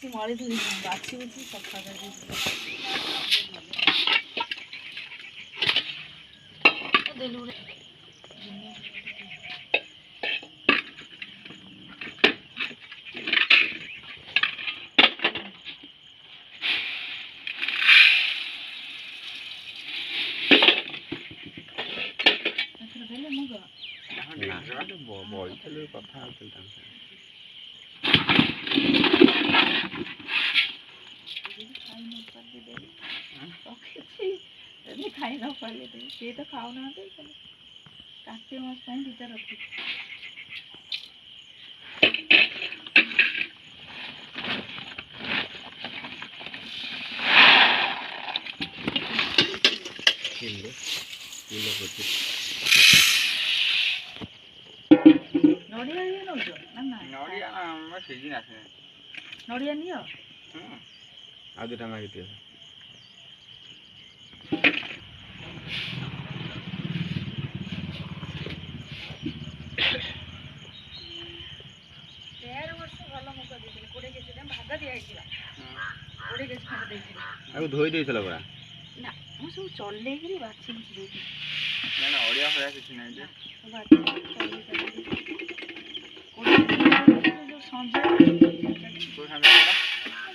তুই মারি ধরি গাছি উঠি সব খাবার Nah, ada boy, boy, itu lu kok tahu tentang saya. ખાઈ ન પડી દે ઓકે ખાઈ ન પડી દે તે તો ખાવનાંતે કાચી માસ પાઈ દીધા રખી নড়িয়া নিয়ে নড়িয়া না আমরা সেদিন আসে নড়িয়া নিও হুম আগে টাঙা দিতে হবে ଆଗକୁ ଧୋଇ ଦେଇଥିଲ ପରା ନା ମୁଁ ସବୁ ଚଲେଇକିରି ବାଛିକି ଦେଇଥିଲି ନା ନା ଅଳିଆ ଫଳିଆ କିଛି ନାହିଁ ଯେ ସଞ୍ଜ